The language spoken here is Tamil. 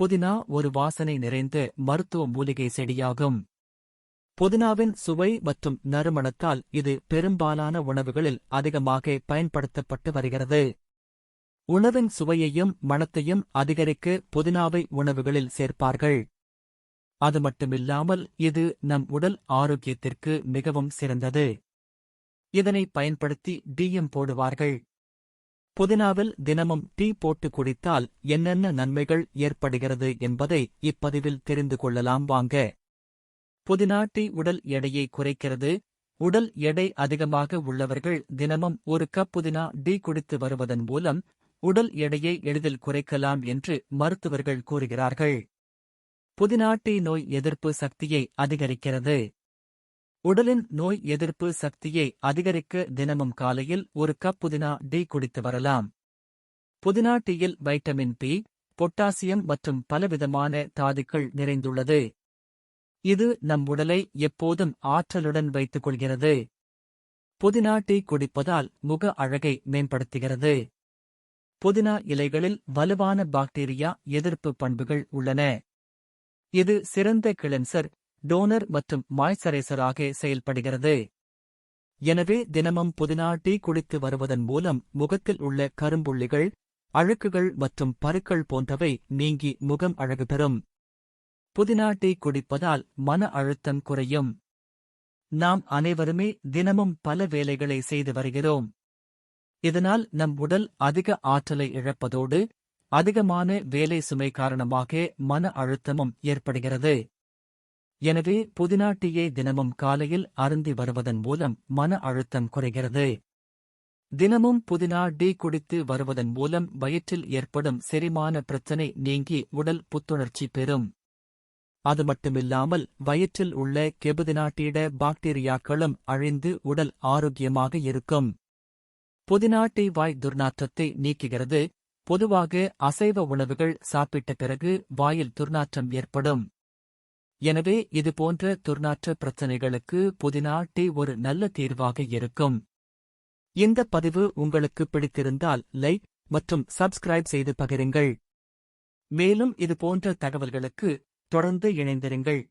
புதினா ஒரு வாசனை நிறைந்த மருத்துவ மூலிகை செடியாகும். புதினாவின் சுவை மற்றும் நறுமணத்தால் இது பெரும்பாலான உணவுகளில் அதிகமாக பயன்படுத்தப்பட்டு வருகிறது. உணவின் சுவையையும் மணத்தையும் அதிகரிக்க புதினாவை உணவுகளில் சேர்ப்பார்கள். அது மட்டுமில்லாமல் இது நம் உடல் ஆரோக்கியத்திற்கு மிகவும் சிறந்தது. இதனை பயன்படுத்தி டீயம் போடுவார்கள். புதினாவில் தினமும் டீ போட்டு குடித்தால் என்னென்ன நன்மைகள் ஏற்படுகிறது என்பதை இப்பதிவில் தெரிந்து கொள்ளலாம் வாங்க. புதினா டீ உடல் எடையை குறைக்கிறது. உடல் எடை அதிகமாக உள்ளவர்கள் தினமும் ஒரு கப் புதினா டீ குடித்து வருவதன் மூலம் உடல் எடையை எளிதில் குறைக்கலாம் என்று மருத்துவர்கள் கூறுகிறார்கள். புதினா டீ நோய் எதிர்ப்பு சக்தியை அதிகரிக்கிறது. உடலின் நோய் எதிர்ப்பு சக்தியை அதிகரிக்க தினமும் காலையில் ஒரு கப் புதினா டீ குடித்து வரலாம். புதினா டீயில் வைட்டமின் பி பொட்டாசியம் மற்றும் பலவிதமான தாதுக்கள் நிறைந்துள்ளது. இது நம் உடலை எப்போதும் ஆற்றலுடன் வைத்துக் கொள்கிறது புதினா டீ குடிப்பதால் முக அழகை மேம்படுத்துகிறது. புதினா இலைகளில் வலுவான பாக்டீரியா எதிர்ப்பு பண்புகள் உள்ளன. இது சிறந்த கிளென்சர் டோனர் மற்றும் மாய்ச்சரைசராக செயல்படுகிறது. எனவே தினமும் புதினா டீ குடித்து வருவதன் மூலம் முகத்தில் உள்ள கரும்புள்ளிகள் அழுக்குகள் மற்றும் பருக்கள் போன்றவை நீங்கி முகம் அழகு பெறும். புதினா டீ குடிப்பதால் மன அழுத்தம் குறையும். நாம் அனைவருமே தினமும் பல வேலைகளை செய்து வருகிறோம். இதனால் நம் உடல் அதிக ஆற்றலை இழப்பதோடு அதிகமான வேலை சுமை காரணமாக மன அழுத்தமும் ஏற்படுகிறது. எனவே புதினா டீயை தினமும் காலையில் அருந்தி வருவதன் மூலம் மன அழுத்தம் குறைகிறது. தினமும் புதினா டீ குடித்து வருவதன் மூலம் வயிற்றில் ஏற்படும் செரிமான பிரச்சனை நீங்கி உடல் புத்துணர்ச்சி பெறும். அது மட்டுமில்லாமல் வயிற்றில் உள்ள கெபுதினாட்டீட பாக்டீரியாக்களும் அழிந்து உடல் ஆரோக்கியமாக இருக்கும். புதினாட்டை வாய் துர்நாற்றத்தை நீக்குகிறது. பொதுவாக அசைவ உணவுகள் சாப்பிட்ட பிறகு வாயில் துர்நாற்றம் ஏற்படும். எனவே இதுபோன்ற துர்நாற்ற பிரச்சனைகளுக்கு புதினா டீ ஒரு நல்ல தீர்வாக இருக்கும். இந்த பதிவு உங்களுக்கு பிடித்திருந்தால் லைக் மற்றும் சப்ஸ்கிரைப் செய்து பகிருங்கள். மேலும் இதுபோன்ற தகவல்களுக்கு தொடர்ந்து இணைந்திருங்கள்.